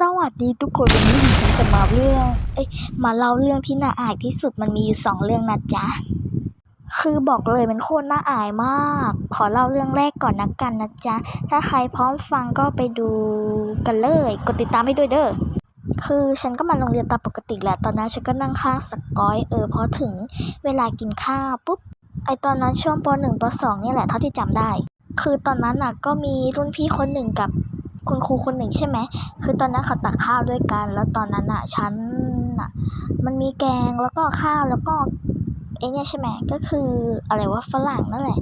สวัสดีทุกคนวันนี้ดิฉันจะมาเรื่อง เอ้ยมาเล่าเรื่องที่น่าอายที่สุดมันมีอยู่สองเรื่องนะจ๊ะ คือบอกเลยมันโคตรน่าอายมาก ขอเล่าเรื่องแรกก่อนนะกันนะจ๊ะ ถ้าใครพร้อมฟังก็ไปดูกันเลย กดติดตามให้ด้วยเด้อ คือฉันก็มาโรงเรียนตามปกติแหละ ตอนนั้นฉันก็นั่งข้างสกอยเออพอถึงเวลากินข้าวปุ๊บ ไอตอนนั้นช่วงปหนึ่งปสองเนี่ยแหละเท่าที่จำได้ คือตอนนั้นน่ะก็มีรุ่นพี่คนหนึ่งกับ คุณครูคนหนึ่งใช่ไหม คือตอนนั้นเขาตักข้าวด้วยกัน แล้วตอนนั้นอะฉันอะมันมีแกงแล้วก็ข้าวแล้วก็ไอเนี่ยใช่ไหมก็คืออะไรว่าฝรั่งนั่นแหละ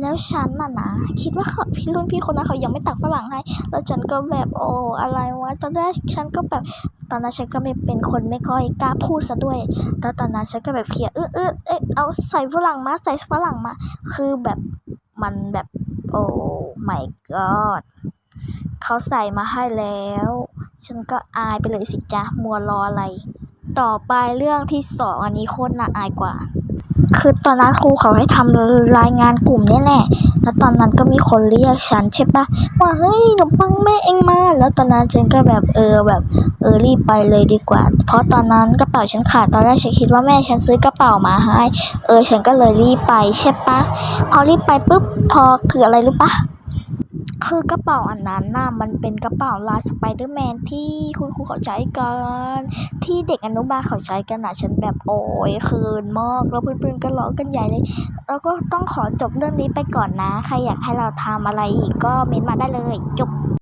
แล้วฉันน่ะนะคิดว่าเขาพี่รุ่นพี่คนนั้นเขายังไม่ตักฝรั่งให้ แล้วฉันก็แบบโอ้อะไรวะตอนแรกฉันก็แบบตอนนั้นฉันก็ไม่เป็นคนไม่ค่อยกล้าพูดซะด้วย แล้วตอนนั้นฉันก็แบบเคลียเออเออเอะเอาใส่ฝรั่งมาใส่ฝรั่งมา คือแบบมันแบบโอ้ my god เขาใส่มาให้แล้ว ฉันก็อายไปเลยสิจ๊ะ มัวรออะไร ต่อไปเรื่องที่สองอันนี้โคตรน่าอายกว่า คือตอนนั้นครูเขาให้ทำรายงานกลุ่มนี่แหละ แล้วตอนนั้นก็มีคนเรียกฉันใช่ปะว่าเฮ้ยขนมปังแม่เองมา แล้วตอนนั้นฉันก็แบบเออแบบเออรีบไปเลยดีกว่า เพราะตอนนั้นกระเป๋าฉันขาด ตอนแรกฉันคิดว่าแม่ฉันซื้อกระเป๋ามาให้ เออฉันก็เลยรีบไปใช่ปะ พอรีบไปปุ๊บพอคืออะไรรู้ปะ คือกระเป๋าอันนั้นน่ะมันเป็นกระเป๋าลายสไปเดอร์แมนที่คุณครูเขาใช้กัน ที่เด็กอนุบาลเขาใช้กันอะฉันแบบโอ้ยคืนมากแล้วเพื่อนๆก็ร้องกันใหญ่เลยแล้วก็ต้องขอจบเรื่องนี้ไปก่อนนะ ใครอยากให้เราทำอะไรอีกก็เม้นมาได้เลยจบ